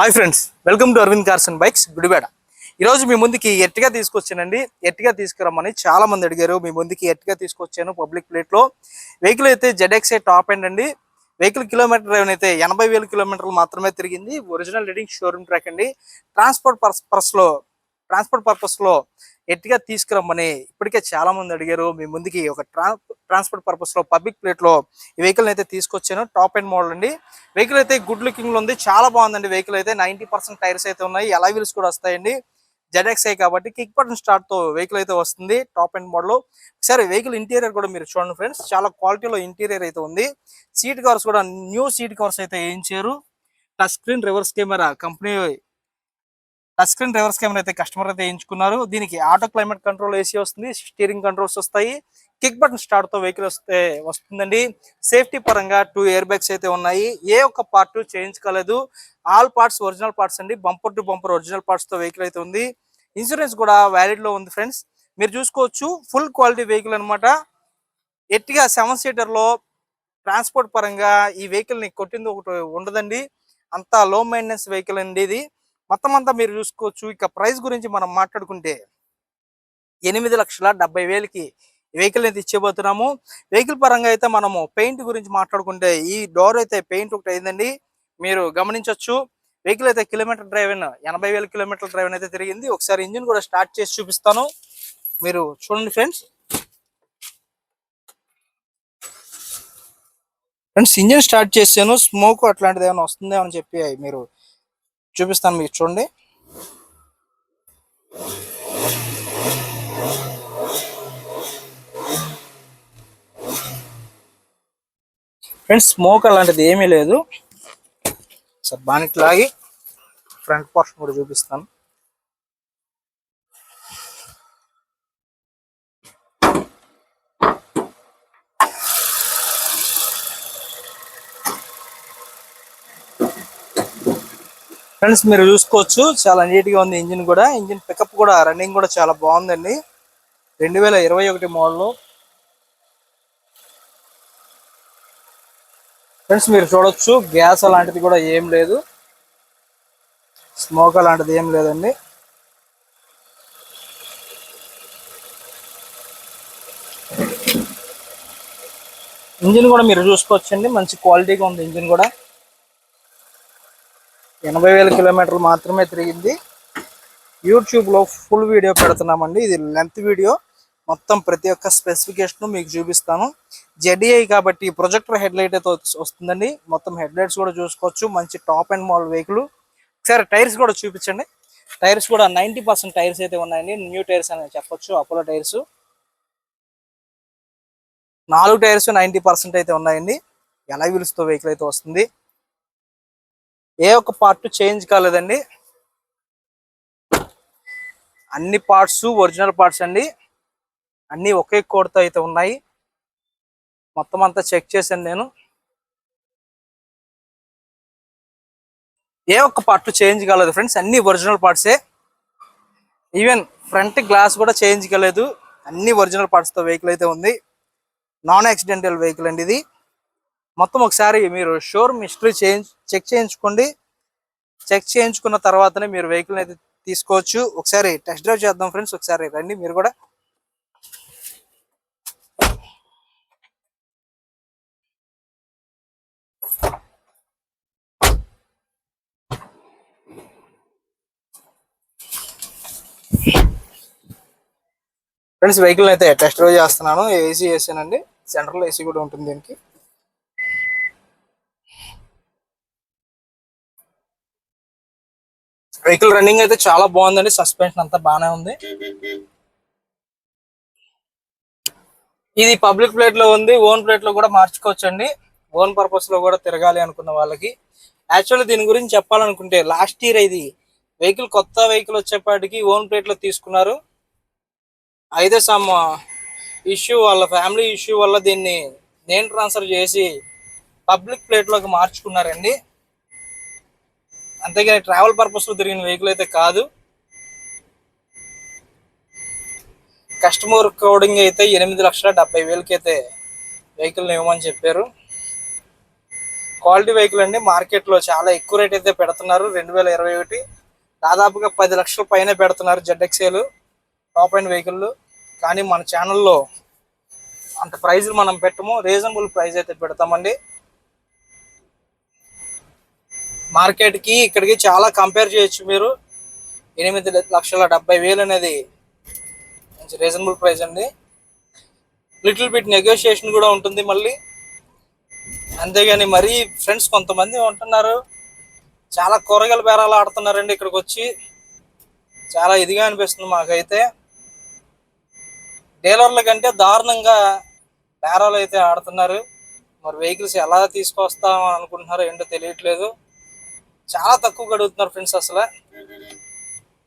Hi friends welcome to Aravind cars and bikes గుడిబేడ ఈరోజు మీ ముందుకి ఎట్టిగా తీసుకొచ్చానండి. ఎట్టిగా తీసుకురమ్మని చాలా మంది అడిగారు. మీ ముందుకి ఎట్టిగా తీసుకొచ్చాను పబ్లిక్ ప్లేట్లో వెహికల్ అయితే జెడ్ఎక్స్ఐ టాప్ ఎండ్ అండి. వెహికల్ కిలోమీటర్ డ్రైవ్ అయితే ఎనభై వేల కిలోమీటర్లు మాత్రమే తిరిగింది. ఒరిజినల్ రీడింగ్ షోరూమ్ ట్రాక్ అండి. ట్రాన్స్పోర్ట్ పర్పస్లో ట్రాన్స్పోర్ట్ పర్పస్ లో ఎట్టిగా తీసుకురమ్మని ఇప్పటికే చాలా మంది అడిగారు. మీ ముందుకి ఒక ట్రాన్స్పోర్ట్ పర్పస్లో పబ్లిక్ ప్లేట్లో ఈ వెహికల్ అయితే తీసుకొచ్చాను. టాప్ అండ్ మోడల్ అండి. వెహికల్ అయితే గుడ్ లుకింగ్లో ఉంది. చాలా బాగుందండి వెహికల్ అయితే. నైన్టీ పర్సెంట్ టైర్స్ అయితే ఉన్నాయి. ఎలా వీల్స్ కూడా వస్తాయండి. జెడ్ఎక్స్ఐ కాబట్టి కిక్ బటన్ స్టార్ట్తో వెహికల్ అయితే వస్తుంది. Top end model. సరే వెహికల్ ఇంటీరియర్ కూడా మీరు చూడండి ఫ్రెండ్స్. చాలా క్వాలిటీలో ఇంటీరియర్ అయితే ఉంది. సీట్ కవర్స్ కూడా న్యూ సీట్ కవర్స్ అయితే వేయించారు touch screen reverse camera company touch screen reverse camera అయితే కస్టమర్ అయితే ఎంచుకున్నారు. దీనికి ఆటో క్లైమేట్ కంట్రోల్ ఏసీ వస్తుంది స్టీరింగ్ కంట్రోల్స్ వస్తాయి కిక్ బటన్ స్టార్ట్తో వెహికల్ వస్తే వస్తుందండి. సేఫ్టీ పరంగా టూ ఇయర్ బ్యాగ్స్ అయితే ఉన్నాయి. ఏ ఒక్క పార్ట్ చేయించుకోలేదు. ఆల్ పార్ట్స్ ఒరిజినల్ పార్ట్స్ అండి. బంపర్ టు బంపర్ ఒరిజినల్ పార్ట్స్తో వెహికల్ అయితే ఉంది. ఇన్సూరెన్స్ కూడా వ్యాలిడ్లో ఉంది ఫ్రెండ్స్ మీరు చూసుకోవచ్చు ఫుల్ క్వాలిటీ వెహికల్ అనమాట ఎట్టిగా సెవెన్ సీటర్లో ట్రాన్స్పోర్ట్ పరంగా ఈ వెహికల్ని కొట్టింది ఒకటి ఉండదండి. అంత లో మెయింటెనెన్స్ వెహికల్ అండి ఇది. మొత్తం అంతా మీరు చూసుకోవచ్చు. ఇక ప్రైస్ గురించి మనం మాట్లాడుకుంటే ఎనిమిది లక్షల డెబ్బై వేలకి వెహికల్ అయితే ఇచ్చేబోతున్నాము వెహికల్ పరంగా అయితే మనము పెయింట్ గురించి మాట్లాడుకుంటే ఈ డోర్ అయితే పెయింట్ ఒకటి అయిందండి. మీరు గమనించవచ్చు వెహికల్ అయితే కిలోమీటర్ డ్రైవెన్ ఎనభై వేల కిలోమీటర్ డ్రైవ్ అయితే తిరిగింది. ఒకసారి ఇంజిన్ కూడా స్టార్ట్ చేసి చూపిస్తాను. మీరు చూడండి ఫ్రెండ్స్. ఫ్రెండ్స్ ఇంజిన్ స్టార్ట్ చేశాను స్మోక్ అట్లాంటిది ఏమైనా వస్తుందేమని అని చెప్పి మీరు చూపిస్తాను మీకు చూడండి. ఫ్రెండ్స్ స్మోక్ అలాంటిది ఏమీ లేదు. సార్ బానిట్ లాగి ఫ్రంట్ పోర్షన్ కూడా చూపిస్తాను. ఫ్రెండ్స్ మీరు చూసుకోవచ్చు. చాలా నీట్గా ఉంది ఇంజిన్ కూడా. ఇంజిన్ పికప్ కూడా రన్నింగ్ కూడా చాలా బాగుందండి. రెండు వేల ఇరవై ఒకటి మోడల్. ఫ్రెండ్స్ మీరు చూడొచ్చు. గ్యాస్ అలాంటిది కూడా ఏం లేదు. స్మోక్ అలాంటిది ఏం లేదండి. ఇంజిన్ కూడా మీరు చూసుకోవచ్చండి. మంచి క్వాలిటీగా ఉంది ఇంజిన్ కూడా. ఎనభై వేల కిలోమీటర్లు మాత్రమే తిరిగింది. యూట్యూబ్లో ఫుల్ వీడియో పెడుతున్నామండి. ఇది లెంత్ వీడియో. మొత్తం ప్రతి ఒక్క స్పెసిఫికేషన్ మీకు చూపిస్తాను. జెడిఐ కాబట్టి ప్రొజెక్టర్ హెడ్ లైట్ అయితే వస్తుందండి. మొత్తం హెడ్ లైట్స్ కూడా చూసుకోవచ్చు. మంచి టాప్ అండ్ మోడల్ వెహికల్. ఒకసారి టైర్స్ కూడా చూపించండి. టైర్స్ కూడా నైంటీ పర్సెంట్ టైర్స్ అయితే ఉన్నాయండి. న్యూ టైర్స్ అని చెప్పొచ్చు. Apollo tyres. నాలుగు టైర్స్ నైంటీ పర్సెంట్ అయితే ఉన్నాయండి. ఎలా విలుస్తో వెహికల్ అయితే వస్తుంది. ఏ ఒక్క పార్ట్ చేంజ్ కాలేదండి. అన్ని పార్ట్స్ ఒరిజినల్ పార్ట్స్ అండి. అన్ని ఒకే కోడ్తో అయితే ఉన్నాయి. మొత్తం అంతా చెక్ చేశాను నేను. ఏ ఒక్క పార్ట్ చేంజ్ కాలేదు ఫ్రెండ్స్ అన్ని ఒరిజినల్ పార్ట్సే ఈవెన్ ఫ్రంట్ గ్లాస్ కూడా చేంజ్ కాలేదు. అన్ని ఒరిజినల్ పార్ట్స్తో వెహికల్ అయితే ఉంది. నాన్ యాక్సిడెంటల్ వెహికల్ అండి ఇది. మొత్తం ఒకసారి మీరు షోరూమ్ హిస్టరీ చేంజ్ చెక్ చేయించుకోండి. చెక్ చేయించుకున్న తర్వాతనే మీరు వెహికల్ అయితే తీసుకోవచ్చు. ఒకసారి టెస్ట్ డ్రైవ్ చేద్దాం ఫ్రెండ్స్. ఒకసారి రండి మీరు కూడా. ఫ్రెండ్స్ వెహికల్ అయితే టెస్ట్ డ్రైవ్ చేస్తున్నాను. ఏసీ వేసానండి. సెంట్రల్ ఏసీ కూడా ఉంటుంది దీనికి. వెహికల్ రన్నింగ్ అయితే చాలా బాగుందండి. సస్పెన్షన్ అంతా బాగానే ఉంది. ఇది పబ్లిక్ ప్లేట్లో ఉంది. ఓన్ ప్లేట్లో కూడా మార్చుకోవచ్చు అండి ఓన్ పర్పస్లో కూడా తిరగాలి అనుకున్న వాళ్ళకి. యాక్చువల్లీ దీని గురించి చెప్పాలనుకుంటే లాస్ట్ ఇయర్ ఇది వెహికల్ కొత్త వెహికల్ వచ్చేపాటికి ఓన్ ప్లేట్లో తీసుకున్నారు. అయితే సమ్ ఇష్యూ వాళ్ళ ఫ్యామిలీ ఇష్యూ వల్ల దీన్ని నేను ట్రాన్స్ఫర్ చేసి పబ్లిక్ ప్లేట్లోకి మార్చుకున్నారండి. అంతేగాని ట్రావెల్ పర్పస్లో తిరిగిన వెహికల్ అయితే కాదు. కస్టమర్ కోడింగ్ అయితే ఎనిమిది లక్షల డెబ్బై వేలకి అయితే వెహికల్ని ఇవ్వమని చెప్పారు. క్వాలిటీ వెహికల్ అండి మార్కెట్లో చాలా ఎక్కువ రేట్ అయితే పెడుతున్నారు. రెండు వేల ఇరవై ఒకటి దాదాపుగా పది లక్షల పైన పెడుతున్నారు జెడ్ఎక్సేలు టాప్ అండ్ వెహికల్ కానీ మన ఛానల్లో అంత ప్రైజ్లు మనం పెట్టము. రీజనబుల్ ప్రైస్ అయితే పెడతామండి. మార్కెట్కి ఇక్కడికి చాలా కంపేర్ చేయొచ్చు మీరు. ఎనిమిది లక్షల డెబ్బై వేలు అనేది మంచి రీజనబుల్ ప్రైస్ అండి. లిటిల్ బిట్ నెగోషియేషన్ కూడా ఉంటుంది మళ్ళీ. అంతేగాని మరీ ఫ్రెండ్స్ కొంతమంది ఉంటున్నారు. చాలా కూరగాయల బేరాలు ఆడుతున్నారండి ఇక్కడికి వచ్చి. చాలా ఇదిగా అనిపిస్తుంది మాకైతే. డీలర్ల కంటే దారుణంగా బేరాలు అయితే ఆడుతున్నారు. మరి వెహికల్స్ ఎలా తీసుకొస్తాం అనుకుంటున్నారో ఏంటో తెలియట్లేదు. చాలా తక్కువ అడుగుతున్నారు ఫ్రెండ్స్ అసలు.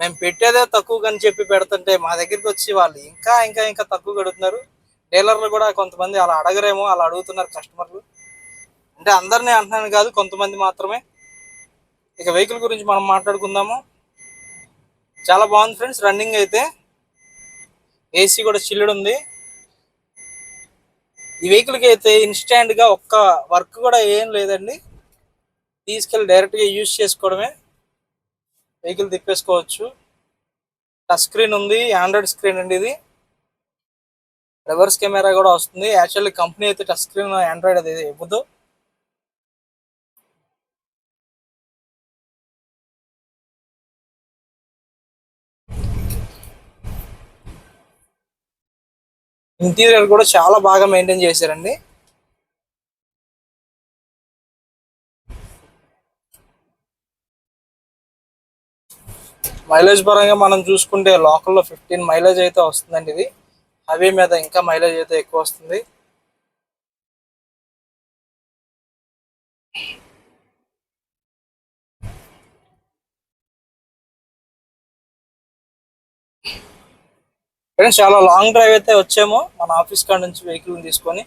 మేము పెట్టేదే తక్కువ అని చెప్పి పెడుతుంటే మా దగ్గరికి వచ్చి వాళ్ళు ఇంకా ఇంకా ఇంకా తక్కువ అడుగుతున్నారు డీలర్లు కూడా కొంతమంది అలా అడగరేమో అలా అడుగుతున్నారు కస్టమర్లు. అంటే అందరినీ అంటున్నాను కాదు కొంతమంది మాత్రమే. ఇక వెహికల్ గురించి మనం మాట్లాడుకుందాము. చాలా బాగుంది ఫ్రెండ్స్ రన్నింగ్ అయితే. ఏసీ కూడా చిల్లుడు ఉంది. ఈ వెహికల్కి అయితే ఇన్స్టాంట్గా ఒక్క వర్క్ కూడా ఏం లేదండి. తీసుకెళ్ళి డైరెక్ట్గా యూజ్ చేసుకోవడమే. వెహికల్ తిప్పేసుకోవచ్చు. టచ్ స్క్రీన్ ఉంది ఆండ్రాయిడ్ స్క్రీన్ అండి ఇది. రివర్స్ కెమెరా కూడా వస్తుంది. యాక్చువల్లీ కంపెనీ అయితే టచ్ స్క్రీన్ ఆండ్రాయిడ్ అది ఇవ్వదు. ఇంటీరియర్ కూడా చాలా బాగా మెయింటైన్ చేశారండి. మైలేజ్ పరంగా మనం చూసుకుంటే లోకల్లో ఫిఫ్టీన్ మైలేజ్ అయితే వస్తుందండి ఇది. హైవే మీద ఇంకా మైలేజ్ అయితే ఎక్కువ వస్తుంది. ఫ్రెండ్స్ చాలా లాంగ్ డ్రైవ్ అయితే వచ్చాము. మన ఆఫీస్ కాడ నుంచి వెహికల్ తీసుకొని.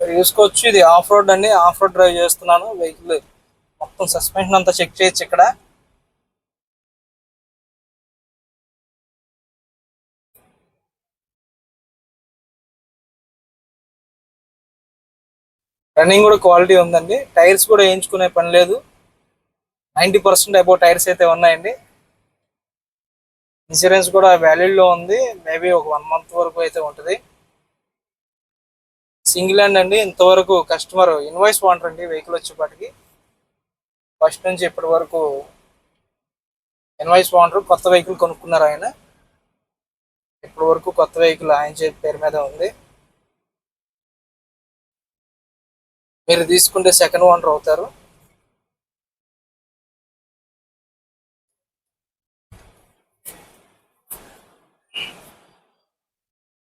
చూసుకోవచ్చు ఇది ఆఫ్ రోడ్ అండి. ఆఫ్ రోడ్ డ్రైవ్ చేస్తున్నాను. వెహికల్ మొత్తం సస్పెన్షన్ అంతా చెక్ చేయొచ్చు ఇక్కడ. రన్నింగ్ కూడా క్వాలిటీ ఉందండి. టైర్స్ కూడా వేయించుకునే పని లేదు. నైంటీ పర్సెంట్ అబో టైర్స్ అయితే ఉన్నాయండి. ఇన్సూరెన్స్ కూడా వ్యాలిడ్లో ఉంది. మేబీ ఒక వన్ మంత్ వరకు అయితే ఉంటుంది. సింగిల్ హ్యాండ్ అండి. ఇంతవరకు కస్టమర్ ఇన్వాయిస్ వాంటర్ వెహికల్ వచ్చేపాటికి. ఫస్ట్ నుంచి ఇప్పటి వరకు ఇన్వాయిస్ బాగుంటారు కొత్త వెహికల్ కొనుక్కున్నారు ఆయన. ఇప్పటి వరకు కొత్త వెహికల్ ఆయన పేరు మీద ఉంది. మీరు తీసుకుంటే సెకండ్ ఓనర్ అవుతారు.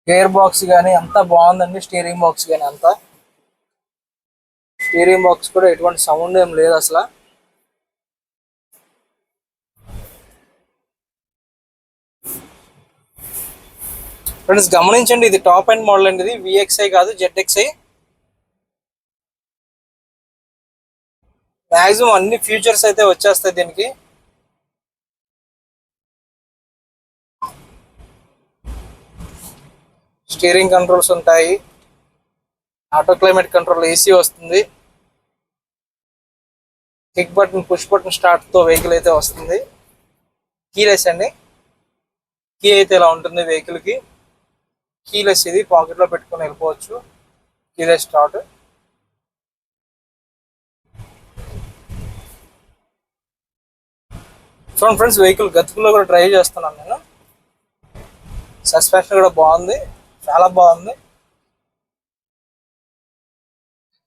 గేర్ బాక్స్ కానీ అంతా బాగుందండి స్టీరింగ్ బాక్స్ కానీ అంతా. స్టీరింగ్ బాక్స్ కూడా ఎటువంటి సౌండ్ ఏం లేదు అసలు. ఫ్రెండ్స్ గమనించండి ఇది టాప్ అండ్ మోడల్ అండి ఇది విఎక్స్ఐ కాదు జెడ్ఎక్స్ఐ మాక్సిమం అన్ని ఫీచర్స్ అయితే వచ్చేస్తాయి దీనికి. స్టీరింగ్ కంట్రోల్స్ ఉంటాయి. ఆటో క్లైమేట్ కంట్రోల్ ఏసీ వస్తుంది. కిక్ బటన్ పుష్ బటన్ స్టార్ట్తో వెహికల్ అయితే వస్తుంది. కీలెస్ అండి. కీ అయితే ఇలా ఉంటుంది వెహికల్కి. కీలెస్ ఇది పాకెట్లో పెట్టుకొని వెళ్ళిపోవచ్చు. కీలెస్ స్టార్ట్ చూడండి ఫ్రెండ్స్ వెహికల్ గతుకులో కూడా డ్రైవ్ చేస్తున్నాను నేను. సస్పెన్షన్ కూడా బాగుంది చాలా బాగుంది.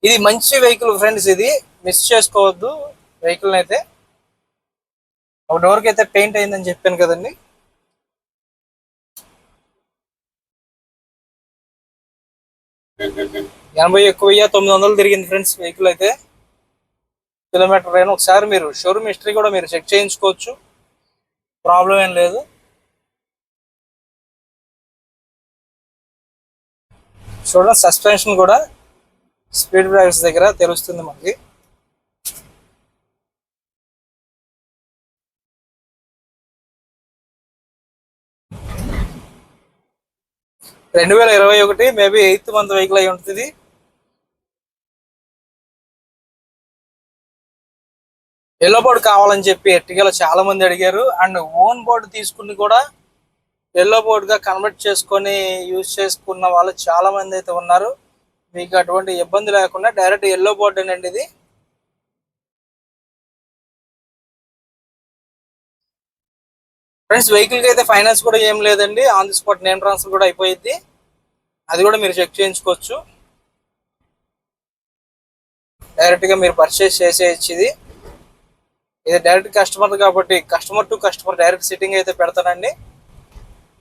ఇది మంచి వెహికల్ ఫ్రెండ్స్ ఇది మిస్ చేసుకోవద్దు వెహికల్ అయితే. ఒక డోర్కి అయితే పెయింట్ అయిందని చెప్పాను కదండి. ఎనభై ఎక్కువ వెయ్యి తొమ్మిది వందలు తిరిగింది ఫ్రెండ్స్ వెహికల్ అయితే. కిలోమీటర్ అయినా ఒకసారి మీరు షోరూమ్ హిస్టరీ కూడా మీరు చెక్ చేయించుకోవచ్చు. ప్రాబ్లం ఏం లేదు. చూడండి సస్పెన్షన్ కూడా స్పీడ్ బ్రేక్స్ దగ్గర తెలుస్తుంది మనకి. రెండు వేల ఇరవై ఒకటి మేబీ ఎయిత్ మంత్ వెహికల్ అయి ఉంటుంది. ఎల్లో బోర్డు కావాలని చెప్పి ఎట్టిగలో చాలా మంది అడిగారు. అండ్ ఓన్ బోర్డు తీసుకుని కూడా ఎల్లో బోర్డుగా కన్వర్ట్ చేసుకొని యూజ్ చేసుకున్న వాళ్ళు చాలా మంది అయితే ఉన్నారు. మీకు అటువంటి ఇబ్బంది లేకుండా డైరెక్ట్ ఎల్లో బోర్డు అండి ఇది. ఫ్రెండ్స్ వెహికల్కి అయితే ఫైనాన్స్ కూడా ఏం లేదండి. On the spot name transfer కూడా అయిపోయింది అది కూడా మీరు చెక్ చేయించుకోవచ్చు. డైరెక్ట్గా మీరు పర్చేస్ చేసేయచ్చు ఇది ఇది డైరెక్ట్ కస్టమర్ కాబట్టి customer to customer direct sitting అయితే పెడతానండి.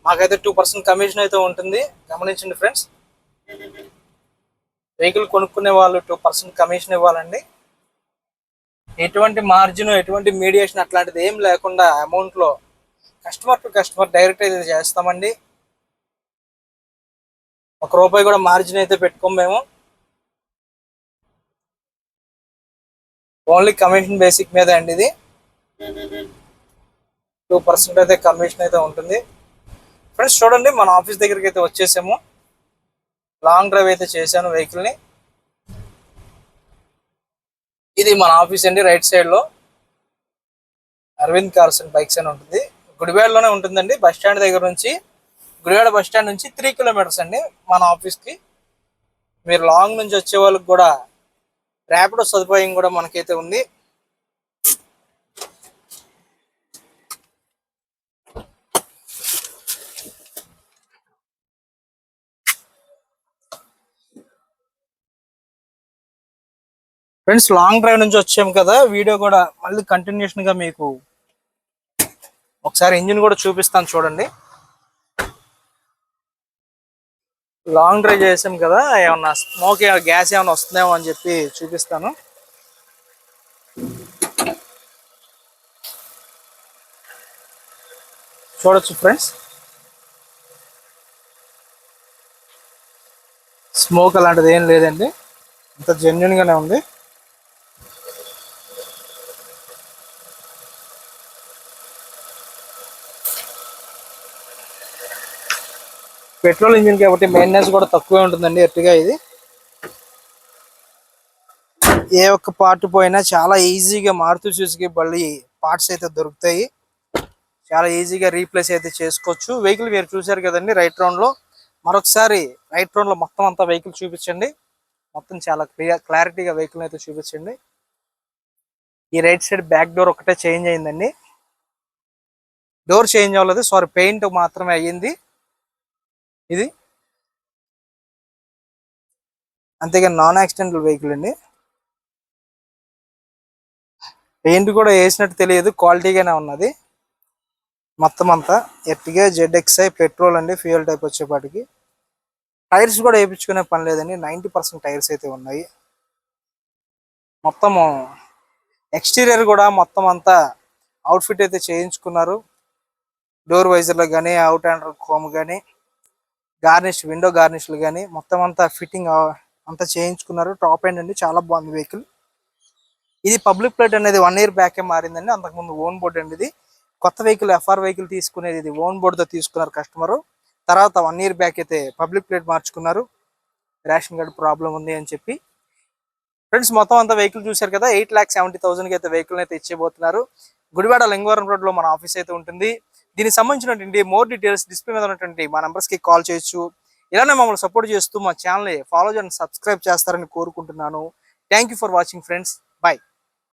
మాకైతే టూ పర్సెంట్ కమిషన్ అయితే ఉంటుంది. గమనించండి ఫ్రెండ్స్. వెహికల్ కొనుక్కునే వాళ్ళు టూ పర్సెంట్ కమిషన్ ఇవ్వాలండి. ఎటువంటి మార్జిన్ ఎటువంటి మీడియేషన్ అట్లాంటిది ఏం లేకుండా అమౌంట్లో కస్టమర్ టు కస్టమర్ డైరెక్ట్ అయితే చేస్తామండి. ఒక రూపాయి కూడా మార్జిన్ అయితే పెట్టుకోం మేము. ఓన్లీ కమిషన్ బేసిక్ మీద అండి ఇది. టూ పర్సెంట్ అయితే కమిషన్ అయితే ఉంటుంది. ఫ్రెండ్స్ చూడండి మన ఆఫీస్ దగ్గరికి అయితే వచ్చేసాము. లాంగ్ డ్రైవ్ అయితే చేశాను వెహికల్ని ఇది మన ఆఫీస్ అండి రైట్ సైడ్లో. అరవింద్ కార్స్ అండ్ బైక్స్ అని ఉంటుంది. గుడివాడలోనే ఉంటుందండి. బస్ స్టాండ్ దగ్గర నుంచి గుడివాడ బస్ స్టాండ్ నుంచి త్రీ కిలోమీటర్స్ అండి మన ఆఫీస్కి. మీరు లాంగ్ నుంచి వచ్చే వాళ్ళకి కూడా ర్యాపిడో సదుపాయం కూడా మనకైతే ఉంది. ఫ్రెండ్స్ లాంగ్ డ్రైవ్ నుంచి వచ్చాము కదా. వీడియో కూడా మళ్ళీ కంటిన్యూషన్గా మీకు ఒకసారి ఇంజిన్ కూడా చూపిస్తాను చూడండి. లాంగ్ డ్రైవ్ చేసాం కదా ఏమన్నా స్మోక్ గ్యాస్ ఏమైనా వస్తుందేమో అని చెప్పి చూపిస్తాను. చూడొచ్చు ఫ్రెండ్స్ స్మోక్ అలాంటిది ఏం లేదండి. అంత జెన్యున్గానే ఉంది. పెట్రోల్ ఇంజిన్ కాబట్టి మెయింటెనెన్స్ కూడా తక్కువే ఉంటుందండి ఎట్టుగా ఇది. ఏ ఒక్క పార్ట్ పోయినా చాలా ఈజీగా మారుతూ చూసి మళ్ళీ పార్ట్స్ అయితే దొరుకుతాయి. చాలా ఈజీగా రీప్లేస్ అయితే చేసుకోవచ్చు. వెహికల్ మీరు చూసారు కదండి రైట్ రౌండ్లో. మరొకసారి రైట్ రౌండ్లో మొత్తం అంతా వెహికల్ చూపించండి. మొత్తం చాలా క్లియర్ క్లారిటీగా వెహికల్ అయితే చూపించండి. ఈ రైట్ సైడ్ బ్యాక్ డోర్ ఒకటే చేంజ్ అయిందండి. డోర్ చేంజ్ అవ్వలేదు సారీ పెయింట్ మాత్రమే అయ్యింది. ఇది. అంతేగా నాన్ యాక్సిడెంటల్ వెహికల్ అండి. పెయింట్ కూడా వేసినట్టు తెలియదు క్వాలిటీగానే ఉన్నది. మొత్తం అంతా ఎట్టిగా జెడ్ఎక్స్ఐ పెట్రోల్ అండి ఫ్యూయల్ టైప్ వచ్చేపాటికి. టైర్స్ కూడా వేయించుకునే పని లేదండి నైంటీ పర్సెంట్ టైర్స్ అయితే ఉన్నాయి. మొత్తము ఎక్స్టీరియర్ కూడా మొత్తం అంతా అవుట్ఫిట్ అయితే చేయించుకున్నారు. డోర్ వైజర్లో కానీ అవుట్ అండ్ కోమ్ కానీ గార్నిష్ విండో గార్నిష్లు కానీ మొత్తం అంతా ఫిట్టింగ్ అంతా చేయించుకున్నారు. టాప్ ఎండ్ అండి చాలా బాగుంది వెహికల్. ఇది పబ్లిక్ ప్లేట్ అనేది వన్ ఇయర్ బ్యాకే మారిందండి. అంతకుముందు ఓన్ బోర్డ్ అండి ఇది. కొత్త వెహికల్ ఎఫ్ఆర్ వెహికల్ తీసుకునేది ఇది. ఓన్ బోర్డుతో తీసుకున్నారు కస్టమర్. తర్వాత వన్ ఇయర్ బ్యాక్ అయితే పబ్లిక్ ప్లేట్ మార్చుకున్నారు. రేషన్ కార్డు ప్రాబ్లం ఉంది అని చెప్పి. ఫ్రెండ్స్ మొత్తం అంతా వెహికల్ చూశారు కదా ఎయిట్ ల్యాక్ సెవెంటీ థౌసండ్కి అయితే వెహికల్ అయితే ఇచ్చేయబోతున్నారు గుడివాడ లింగవరం రోడ్లో మన ఆఫీస్ అయితే ఉంటుంది. దీనికి సంబంధించినటువంటి మోర్ డీటెయిల్స్ డిస్ప్లే మీద ఉన్నటువంటి మా నెంబర్స్కి కి కాల్ చేయొచ్చు. ఇలానే మమ్మల్ని సపోర్ట్ చేస్తూ మా ఛానల్ని ఫాలో చేయండి సబ్స్క్రైబ్ చేస్తారని కోరుకుంటున్నాను. Thank for watching friends